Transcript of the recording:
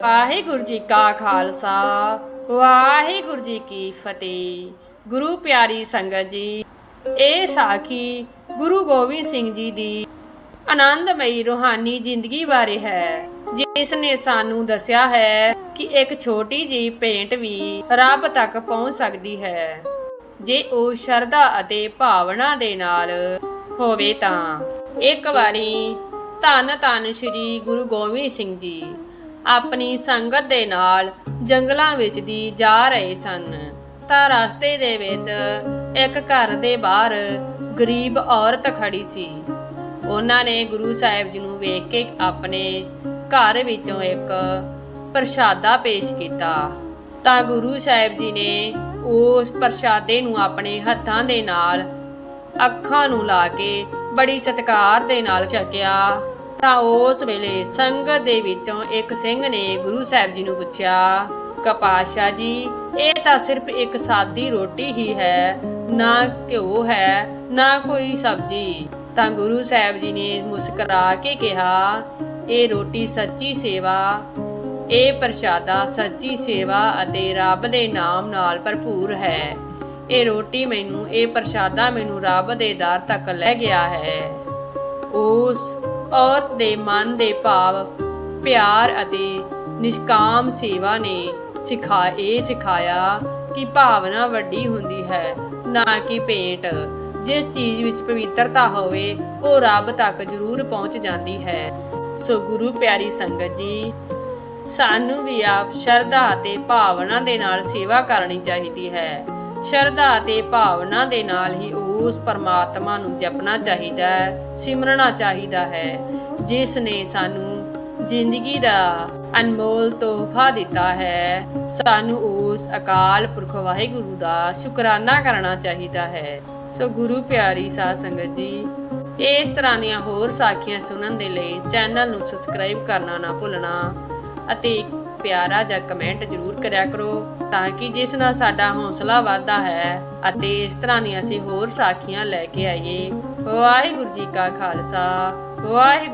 ਵਾਹਿਗੁਰੂ ਜੀ ਕਾ ਖਾਲਸਾ, ਵਾਹਿਗੁਰੂ ਜੀ ਕੀ ਫਤਿਹ। ਗੁਰੂ ਪਿਆਰੀ ਸੰਗਤ ਜੀ, ਇਹ ਸਾਖੀ ਗੁਰੂ ਗੋਬਿੰਦ ਸਿੰਘ ਜੀ ਦੀ ਆਨੰਦਮਈ ਰੂਹਾਨੀ ਜ਼ਿੰਦਗੀ ਬਾਰੇ ਹੈ, ਜਿਸ ਨੇ ਸਾਨੂੰ ਦੱਸਿਆ ਹੈ ਕਿ ਇੱਕ ਛੋਟੀ ਜਿਹੀ ਭੇਂਟ ਵੀ ਰੱਬ ਤੱਕ ਪਹੁੰਚ ਸਕਦੀ ਹੈ। ਜੇ ਉਹ ਸ਼ਰਧਾ ਅਤੇ ਭਾਵਨਾ ਦੇ ਨਾਲ ਹੋਵੇ ਤਾਂ। ਇੱਕ ਵਾਰੀ ਧੰਨ ਧੰਨ ਸ੍ਰੀ ਗੁਰੂ ਗੋਬਿੰਦ ਸਿੰਘ ਜੀ ਆਪਣੀ ਸੰਗਤ ਦੇ ਨਾਲ ਜੰਗਲਾਂ ਵਿੱਚ ਦੀ ਜਾ ਰਹੇ ਸਨ। ਤਾਂ ਰਸਤੇ ਦੇ ਵਿੱਚ ਇੱਕ ਘਰ ਦੇ ਬਾਹਰ ਗਰੀਬ ਔਰਤ ਖੜੀ ਸੀ। ਉਹਨਾਂ ਨੇ ਗੁਰੂ ਸਾਹਿਬ ਜੀ ਨੂੰ ਵੇਖ ਕੇ ਆਪਣੇ ਘਰ ਵਿੱਚੋਂ ਇੱਕ ਪ੍ਰਸ਼ਾਦਾ ਪੇਸ਼ ਕੀਤਾ। ਤਾਂ ਗੁਰੂ ਸਾਹਿਬ ਜੀ ਨੇ ਉਸ ਪ੍ਰਸ਼ਾਦੇ ਨੂੰ ਆਪਣੇ ਹੱਥਾਂ ਦੇ ਨਾਲ ਅੱਖਾਂ ਨੂੰ ਲਾ ਕੇ ਬੜੀ ਸਤਿਕਾਰ ਦੇ ਨਾਲ ਚੱਕਿਆ। ਤਾਂ ਉਸ ਵੇਲੇ ਸੰਗਤ ਦੇ ਵਿੱਚੋਂ ਇੱਕ ਸਿੰਘ ਨੇ ਗੁਰੂ ਸਾਹਿਬ ਜੀ ਨੂੰ ਪੁੱਛਿਆ, ਕਪਾਸ਼ਾ ਜੀ, ਇਹ ਤਾਂ ਸਿਰਫ ਇੱਕ ਸਾਦੀ ਰੋਟੀ ਹੀ ਹੈ, ਨਾ ਘਿਓ ਹੈ, ਨਾ ਕੋਈ ਸਬਜ਼ੀ। ਤਾਂ ਗੁਰੂ ਸਾਹਿਬ ਜੀ ਨੇ ਮੁਸਕਰਾ ਕੇ ਕਿਹਾ, ਇਹ ਰੋਟੀ ਸੱਚੀ ਸੇਵਾ, ਇਹ ਪ੍ਰਸ਼ਾਦਾ ਸੱਚੀ ਸੇਵਾ ਅਤੇ ਰੱਬ ਦੇ ਨਾਮ ਨਾਲ ਭਰਪੂਰ ਹੈ। ਇਹ ਰੋਟੀ ਮੈਨੂੰ, ਇਹ ਪ੍ਰਸ਼ਾਦਾ ਮੈਨੂੰ ਰੱਬ ਦੇ ਦਰ ਤੱਕ ਲੈ ਗਿਆ ਹੈ। ਉਸ ਔਰਤ ਦੇ ਮਨ ਦੇ ਭਾਵ, ਪਿਆਰ ਅਤੇ ਨਿਸ਼ਕਾਮ ਸੇਵਾ ਨੇ ਸਿਖਾ, ਇਹ ਸਿਖਾਇਆ ਕਿ ਭਾਵਨਾ ਵੱਡੀ ਹੁੰਦੀ ਹੈ, ਨਾ ਕਿ ਭੇਟ। ਜਿਸ ਚੀਜ਼ ਵਿੱਚ ਪਵਿੱਤਰਤਾ ਹੋਵੇ, ਉਹ ਰੱਬ ਤੱਕ ਜ਼ਰੂਰ ਪਹੁੰਚ ਜਾਂਦੀ ਹੈ। ਸੋ ਗੁਰੂ ਪਿਆਰੀ ਸੰਗਤ ਜੀ, ਸਾਨੂੰ ਵੀ ਆਪ ਸ਼ਰਧਾ ਅਤੇ ਭਾਵਨਾ ਦੇ ਨਾਲ ਸੇਵਾ ਕਰਨੀ ਚਾਹੀਦੀ ਹੈ। ਸ਼ਰਧਾ ਅਤੇ ਭਾਵਨਾ ਦੇ ਨਾਲ ਹੀ ਉਸ ਪਰਮਾਤਮਾ ਨੂੰ ਜਪਣਾ ਚਾਹੀਦਾ ਹੈ, ਸਿਮਰਨਾ ਚਾਹੀਦਾ ਹੈ, ਜਿਸ ਨੇ ਸਾਨੂੰ ਜ਼ਿੰਦਗੀ ਦਾ ਅਨਮੋਲ ਤੋਹਫਾ ਦਿੱਤਾ ਹੈ। ਸਾਨੂੰ ਉਸ ਅਕਾਲ ਪੁਰਖ ਵਾਹਿਗੁਰੂ ਦਾ ਸ਼ੁਕਰਾਨਾ ਕਰਨਾ ਚਾਹੀਦਾ ਹੈ। ਸੋ ਗੁਰੂ ਪਿਆਰੀ ਸਾਧ ਸੰਗਤ ਜੀ, ਇਸ ਤਰ੍ਹਾਂ ਦੀਆਂ ਹੋਰ ਸਾਖੀਆਂ ਸੁਣਨ ਦੇ ਲਈ ਚੈਨਲ ਨੂੰ ਸਬਸਕ੍ਰਾਈਬ ਕਰਨਾ ਨਾ ਭੁੱਲਣਾ ਅਤੇ ਪਿਆਰਾ ਜਾਂ ਕਮੈਂਟ ਜ਼ਰੂਰ ਕਰਿਆ ਕਰੋ ਤਾਂ ਕਿ ਜਿਸ ਨਾਲ ਸਾਡਾ ਹੌਸਲਾ ਵਧਦਾ ਹੈ ਅਤੇ ਇਸ ਤਰ੍ਹਾਂ ਦੀਆਂ ਅਸੀਂ ਹੋਰ ਸਾਖੀਆਂ ਲੈ ਕੇ ਆਈਏ। ਵਾਹਿਗੁਰੂ ਜੀ ਕਾ ਖਾਲਸਾ, ਵਾਹਿਗੁਰੂ